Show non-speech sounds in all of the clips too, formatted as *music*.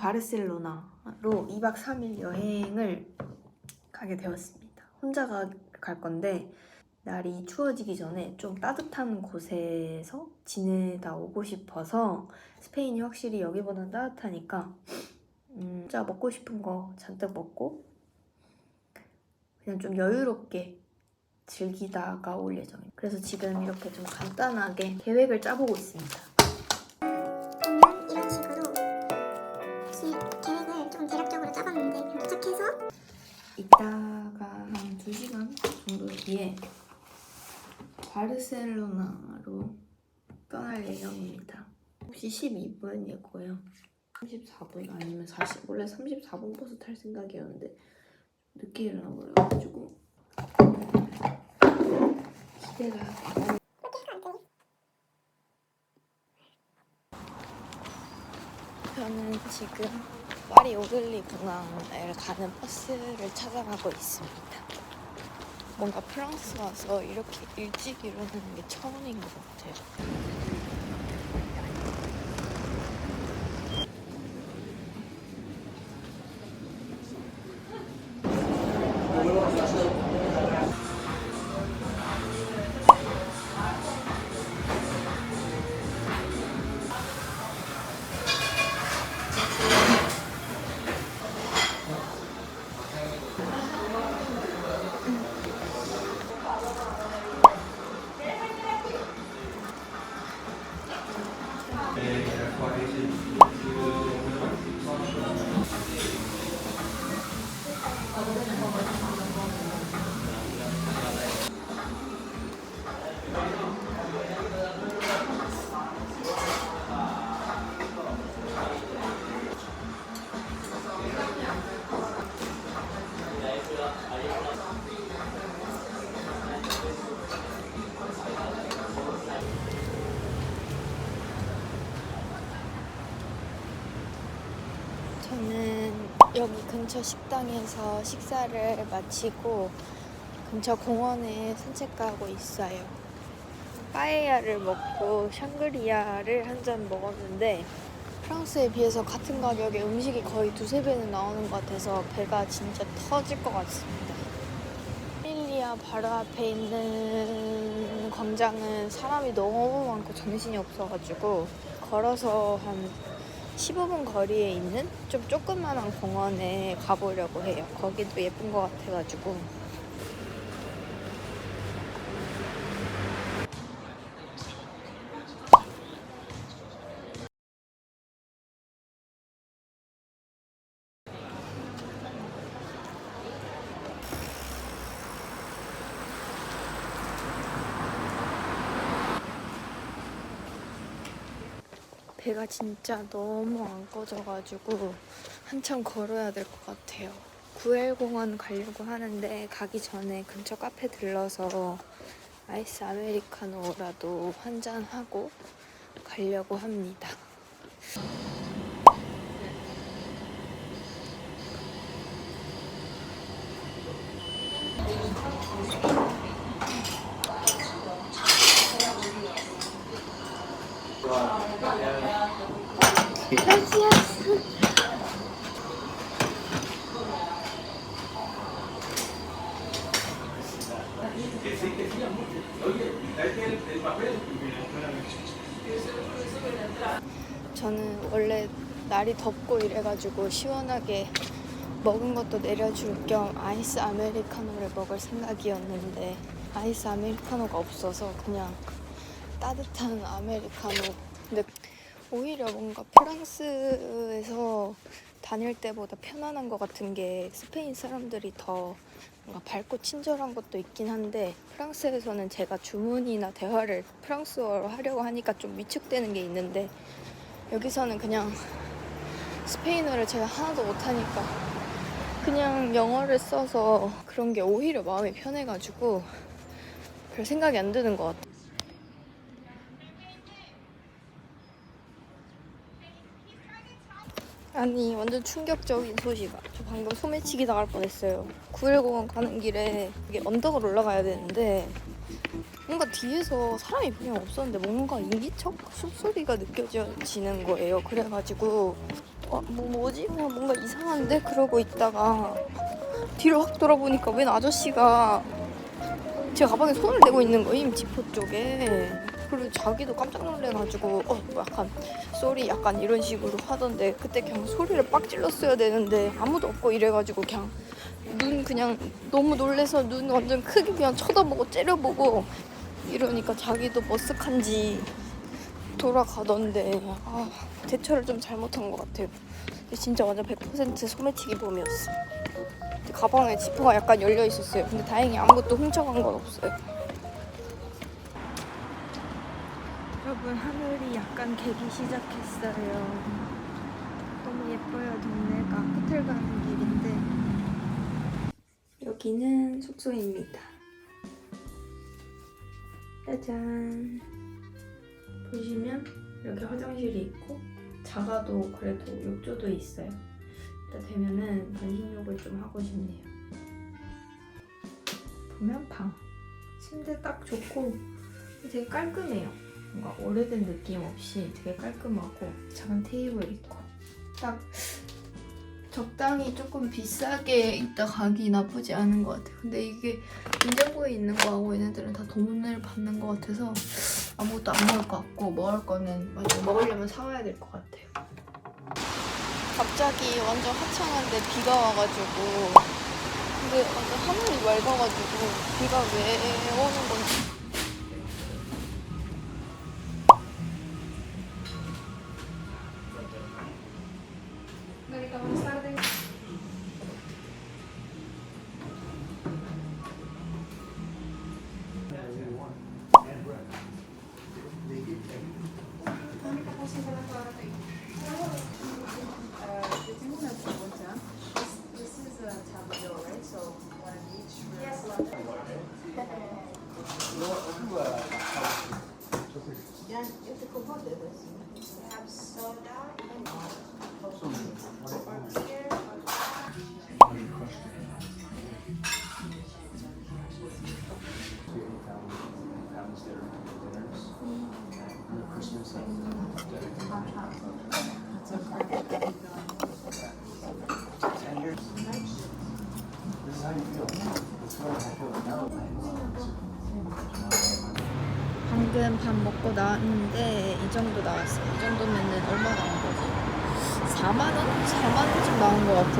바르셀로나로 2박 3일 여행을 가게 되었습니다. 혼자 가, 갈 건데 날이 추워지기 전에 좀 따뜻한 곳에서 지내다 오고 싶어서 스페인이 확실히 여기보다는 따뜻하니까 음, 진짜 먹고 싶은 거 잔뜩 먹고 그냥 좀 여유롭게 즐기다가 올 예정입니다. 그래서 지금 이렇게 좀 간단하게 계획을 짜보고 있습니다. 바르셀로나로 떠날 예정입니다. 혹시 12분이고요. 34분 아니면 40, 원래 34분 버스 탈 생각이었는데 늦게 일어나 버려가지고 기대가 저는 지금 파리 오글리 공항을 가는 버스를 찾아가고 있습니다. 뭔가 프랑스 와서 이렇게 일찍 일어나는 게 처음인 것 같아요. 여기 근처 식당에서 식사를 마치고 근처 공원에 산책 가고 있어요. 빠에야를 먹고 샹그리아를 한 잔 먹었는데 프랑스에 비해서 같은 가격에 음식이 거의 두세 배는 나오는 것 같아서 배가 진짜 터질 것 같습니다. 파밀리아 바로 앞에 있는 광장은 사람이 너무 많고 정신이 없어가지고 걸어서 한 15분 거리에 있는 좀 조그만한 공원에 가보려고 해요. 거기도 예쁜 것 같아가지고. 배가 진짜 너무 안 꺼져가지고 한참 걸어야 될 것 같아요. 구엘공원 가려고 하는데 가기 전에 근처 카페 들러서 아이스 아메리카노라도 한 잔 하고 가려고 합니다. 저는 원래 날이 덥고 이래가지고 시원하게 먹은 것도 내려줄 겸 아이스 아메리카노를 먹을 생각이었는데 아이스 아메리카노가 없어서 그냥 따뜻한 아메리카노. 근데 오히려 뭔가 프랑스에서 다닐 때보다 편안한 것 같은 게 스페인 사람들이 더 뭔가 밝고 친절한 것도 있긴 한데 프랑스에서는 제가 주문이나 대화를 프랑스어로 하려고 하니까 좀 위축되는 게 있는데 여기서는 그냥 스페인어를 제가 하나도 못하니까 그냥 영어를 써서 그런 게 오히려 마음이 편해가지고 별 생각이 안 드는 것 같아요. 아니 완전 충격적인 소식. 저 방금 소매치기 당할 뻔했어요. 910원 가는 길에 이게 언덕을 올라가야 되는데 뭔가 뒤에서 사람이 그냥 없었는데 뭔가 인기척 숨소리가 느껴지는 거예요. 그래가지고 어, 뭐 뭐지? 어, 뭔가 이상한데 그러고 있다가 뒤를 확 돌아보니까 웬 아저씨가 제 가방에 손을 대고 있는 거임 지퍼 쪽에 그리고 자기도 깜짝 놀래가지고 어뭐 약간 쏘리 약간 이런 식으로 하던데 그때 그냥 소리를 빡 질렀어야 되는데 아무도 없고 이래가지고 그냥 눈 그냥 너무 놀래서 눈 완전 크게 그냥 쳐다보고 째려보고 이러니까 자기도 머쓱한지 돌아가던데 아 대처를 좀 잘못한 것 같아요. 진짜 완전 100% 소매치기 범이었어. 가방에 지퍼가 약간 열려 있었어요. 근데 다행히 아무것도 훔쳐간 건 없어요. 여러분 하늘이 약간 개기 시작했어요. 너무 예뻐요 동네가. 호텔 가는 여기는 숙소입니다. 짜잔. 보시면 여기 화장실이 있고 자가도 그래도 욕조도 있어요. 일단 되면은 반신욕을 좀 하고 싶네요. 보면 방. 침대 딱 좋고 되게 깔끔해요. 뭔가 오래된 느낌 없이 되게 깔끔하고 작은 테이블 있고 딱 적당히 조금 비싸게 있다 가기 나쁘지 않은 것 같아요. 근데 이게 인정구에 있는 거하고 얘네들은 다 돈을 받는 것 같아서 아무것도 안 먹을 것 같고 먹을 거는 먹으려면 사와야 될 것 같아요. 갑자기 완전 화창한데 비가 와가지고 근데 완전 하늘이 맑아가지고 비가 왜 오는 건지 pounds 밥 먹고 나왔는데 이 정도 나왔어요. 이 정도면은 얼마 나 온 거지? 4만 원? 4만 원쯤 나온 것 같아.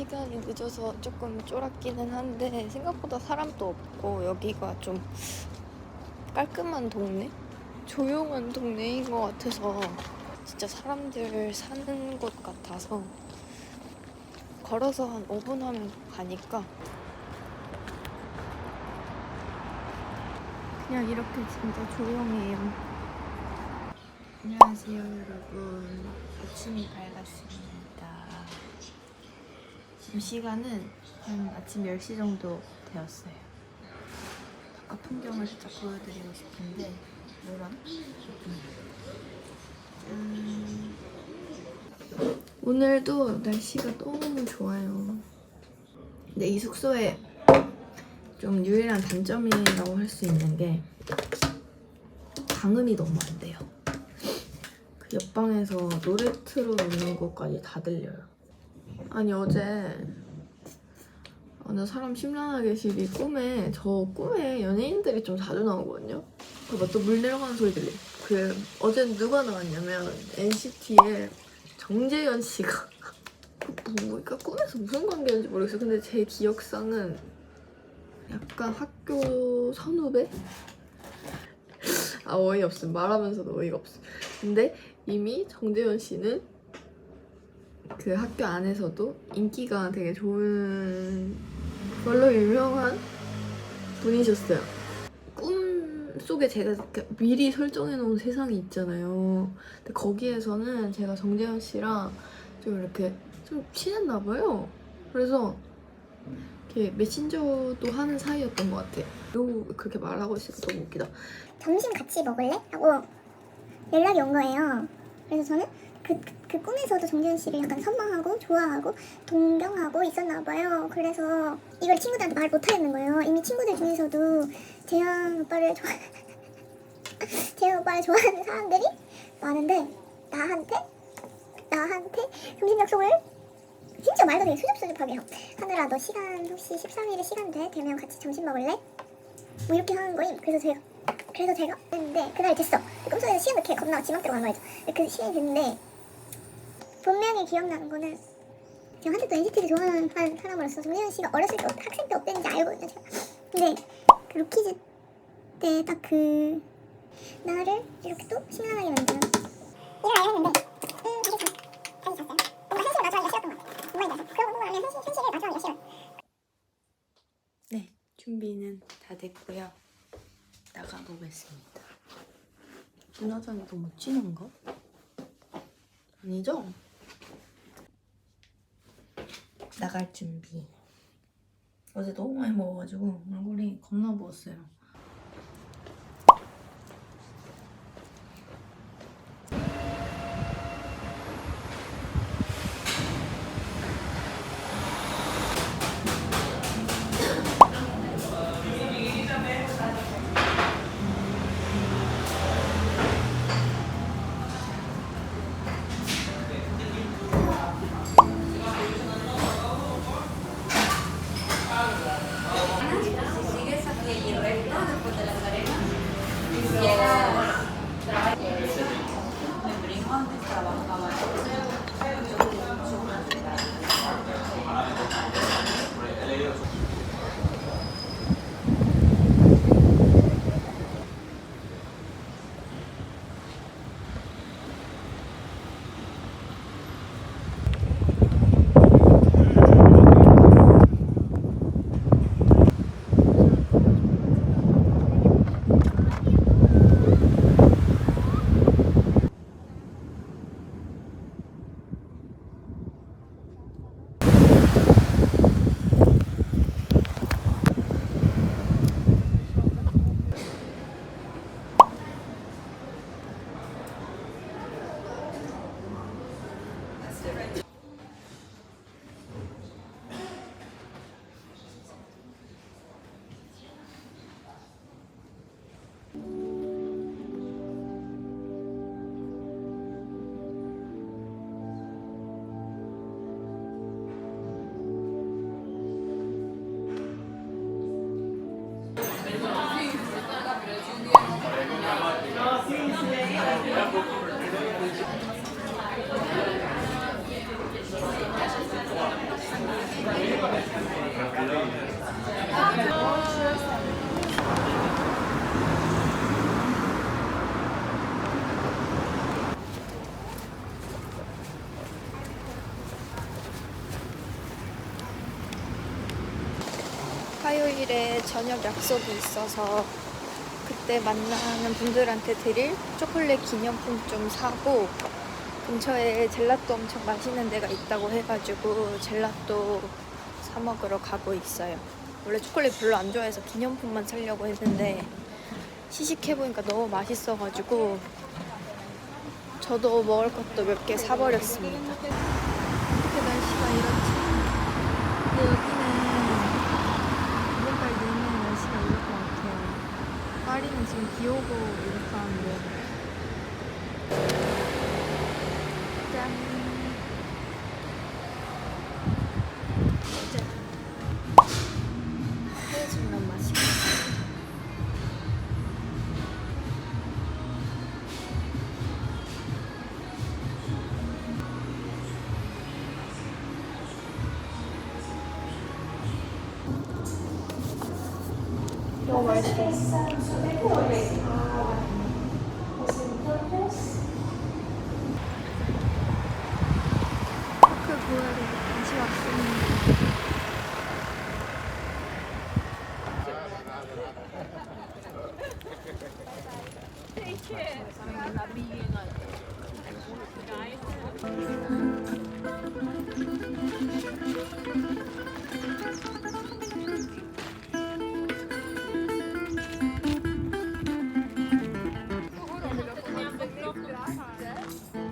시간이 늦어서 조금 쫄았기는 한데 생각보다 사람도 없고 여기가 좀 깔끔한 동네? 조용한 동네인 것 같아서 진짜 사람들 사는 곳 같아서 걸어서 한 5분 하면 가니까 그냥 이렇게 진짜 조용해요. 안녕하세요 여러분 아침이 밝았습니다 지금 시간은 한 아침 10시 정도 되었어요 바깥 풍경을 살짝 보여드리고 싶은데 뭐랑? 음, 오늘도 날씨가 너무 좋아요 근데 이 숙소에 좀 유일한 단점이라고 할 수 있는 게 방음이 너무 안 돼요 그 옆방에서 노래 틀어놓는 것까지 다 들려요. 아니 어제 어느 사람 심란하게 시리 꿈에 저 꿈에 연예인들이 좀 자주 나오거든요. 그막또물 내려가는 소리 들려. 그 어제 누가 나왔냐면 NCT의 정재현 씨가 *laughs* 뭐, 그러니까 꿈에서 무슨 관계인지 모르겠어요. 근데 제 기억상은 약간 학교 선후배? 아 어이없음 말하면서도 어이가 없음. 근데 이미 정재현 씨는 그 학교 안에서도 인기가 되게 좋은 걸로 유명한 분이셨어요. 꿈 속에 제가 미리 설정해 놓은 세상이 있잖아요. 근데 거기에서는 제가 정재현 씨랑 좀 이렇게 좀 친했나 봐요. 그래서 이렇게 메신저도 하는 사이였던 것 같아요. 요 그렇게 말하고 있으니까 너무 웃기다. 점심 같이 먹을래? 하고 연락이 온 거예요. 그래서 저는 그, 그, 그 꿈에서도 정재현 씨를 약간 선망하고 좋아하고 동경하고 있었나 봐요. 그래서 이걸 친구들한테 말 못하겠는 거예요. 이미 친구들 중에서도 재현 오빠를 좋아 *laughs* 재현 오빠를 좋아하는 사람들이 많은데 나한테 나한테 점심 약속을 진짜 말도 되게 수줍수줍하게 해요. 하늘아 너 시간 혹시 13일에 시간 돼? 되면 같이 점심 먹을래? 뭐 이렇게 하는 거임. 그래서 제가 그래서 제가 했는데 그날 됐어. 꿈속에서 시간 이렇게 겁나 지맘대로 간 거죠. 그 시간이 됐는데 분명히 기억나는 거는 제가 한때 또 NCT를 좋아하는 사람으로서 정재현 씨가 어렸을 때 학생 때 어땠는지 알거든요. 제가. 근데 그 루키즈 때 딱 그 나를 이렇게 또 심란하게 만드는 일어나 이랬는데 음. 네, 준비는 다 됐고요. 나가보겠습니다. 눈화장이 너무 진한가? 아니죠? 나갈 준비. 어제 너무 많이 먹어가지고 얼굴이 겁나 부었어요. 화요일에 저녁 약속이 있어서 그때 만나는 분들한테 드릴 초콜릿 기념품 좀 사고 근처에 젤라또 엄청 맛있는 데가 있다고 해가지고 젤라또 사 먹으러 가고 있어요. 원래 초콜릿 별로 안 좋아해서 기념품만 사려고 했는데 시식해보니까 너무 맛있어가지고 저도 먹을 것도 몇 개 사버렸습니다. 어떻게 날씨가 이렇지? 근데 여기는 이번 달 내내 날씨가 이럴 것 같아요. 파리는 지금 비 오고 어 맛있어. 그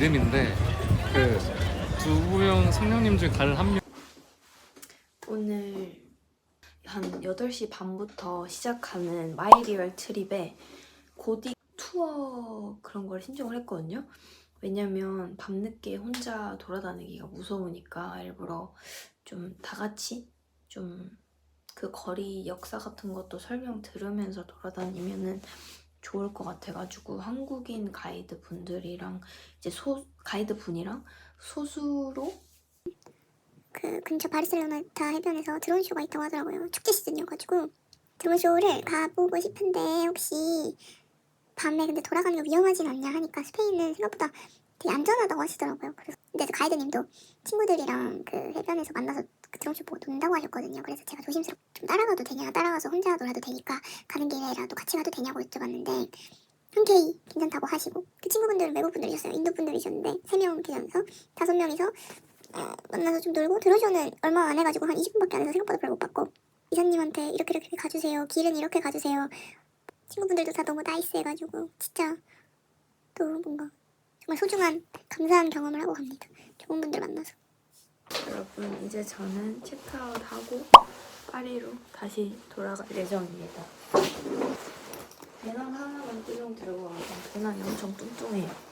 이름인데 그두명 성령님 중갈한 명. 오늘 한 8시 반부터 시작하는 마이 리얼 트립에 고딕 투어 그런 걸 신청을 했거든요. 왜냐면 밤늦게 혼자 돌아다니기가 무서우니까 일부러 좀 다 같이 좀 그 거리 역사 같은 것도 설명 들으면서 돌아다니면은 좋을 것 같아가지고 한국인 가이드 분들이랑 이제 소 가이드 분이랑 소수로 그 근처 바르셀로나타 해변에서 드론 쇼가 있다고 하더라고요. 축제 시즌이어가지고 드론 쇼를 가보고 싶은데 혹시 밤에 근데 돌아가는 게 위험하진 않냐 하니까 스페인은 생각보다 되게 안전하다고 하시더라고요. 그래서 근데 그 가이드님도 친구들이랑 그 해변에서 만나서 그 드론 쇼 보고 논다고 하셨거든요. 그래서 제가 조심스럽게 좀 따라가도 되냐, 따라가서 혼자 놀아도 되니까 가는 길에라도 같이 가도 되냐고 여쭤봤는데 흔쾌히 괜찮다고 하시고 그 친구분들은 외국 분들이셨어요. 인도 분들이셨는데 세 명 계셔서 다섯 명이서 어, 만나서 좀 놀고 드로쇼는 얼마 안 해가지고 한 20분밖에 안 해서 생각보다 별로 못 받고 이사님한테 이렇게 이렇게 가주세요 길은 이렇게 가주세요 친구분들도 다 너무 나이스해가지고 진짜 또 뭔가 정말 소중한 감사한 경험을 하고 갑니다 좋은 분들 만나서 여러분 이제 저는 체크아웃 하고 파리로 다시 돌아갈 예정입니다. 배낭 하나만 뚜껑 들고 와서 배낭이 엄청 뚱뚱해요.